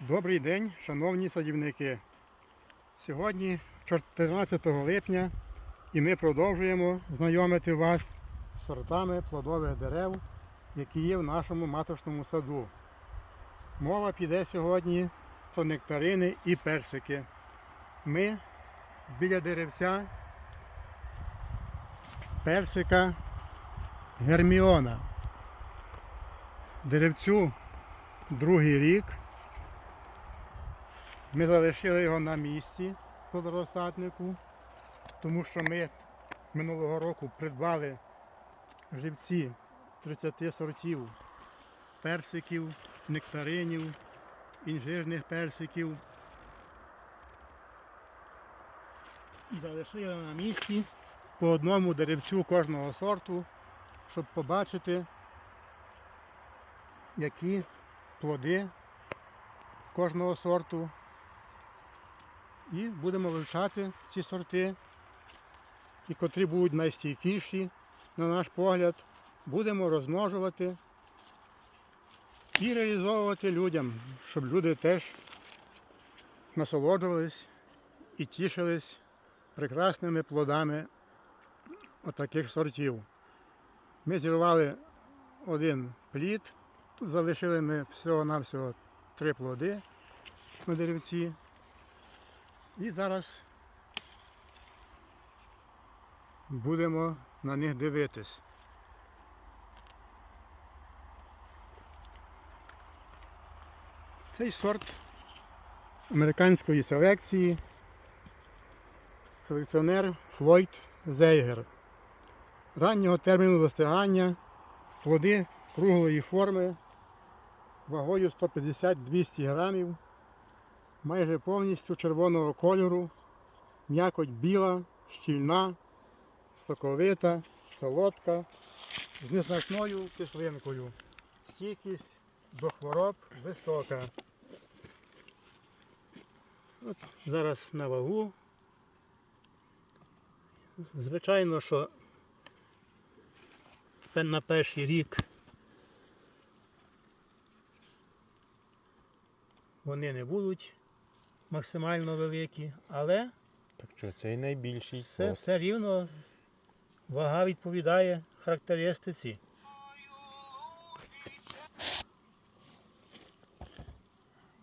Добрий день, шановні садівники. Сьогодні 14 липня і ми продовжуємо знайомити вас з сортами плодових дерев, які є в нашому маточному саду. Мова піде сьогодні про нектарини і персики. Ми біля деревця персика Герміона. Деревцю другий рік. Ми залишили його на місці плодорозсаднику, тому що ми минулого року придбали живці 30 сортів персиків, нектаринів, інжирних персиків. І залишили на місці по одному деревцю кожного сорту, щоб побачити, які плоди кожного сорту. І будемо вивчати ці сорти, і котрі будуть найстійкіші, на наш погляд, будемо розмножувати і реалізовувати людям, щоб люди теж насолоджувались і тішились прекрасними плодами отаких сортів. Ми зірвали один плід, тут залишили ми всього-навсього три плоди на деревці. І зараз будемо на них дивитись. Цей сорт американської селекції селекціонер Флойд Зейгер. Раннього терміну достигання плоди круглої форми вагою 150-200 грамів майже повністю червоного кольору, м'якоть біла, щільна, соковита, солодка, з незначною кислинкою. Стійкість до хвороб висока. От зараз на вагу. Звичайно, що на перший рік вони не будуть максимально великі, але Так що цей найбільший. все, все рівно вага відповідає характеристиці.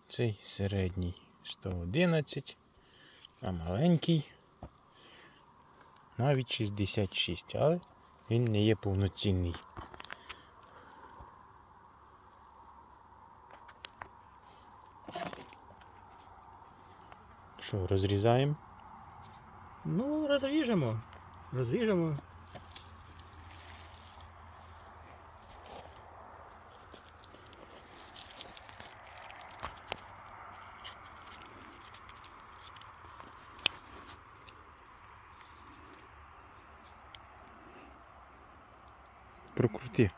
Цей середній 111, а маленький навіть 66, але він не є повноцінний. Що, розрізаємо? Ну, розріжемо. Розріжемо. Прокрути.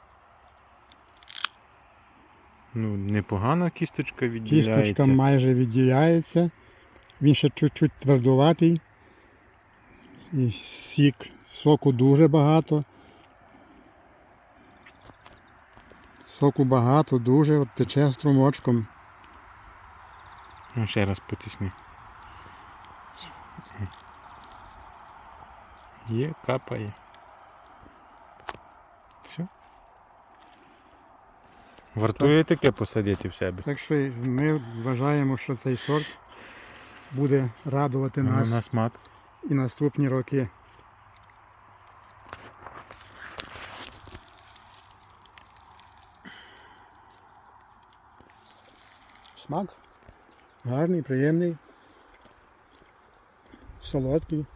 Ну, непогана кісточка відділяється. Кісточка майже відділяється. Він ще чуть-чуть твердуватий. І сік, соку дуже багато. Соку багато, дуже от тече струмочком. Ну, ще раз потисни. Є, капає. Все. Вартує таке посадити в себе. Так що ми вважаємо, що цей сорт буде радувати нас на смак. і наступні роки. Смак гарний, приємний, солодкий.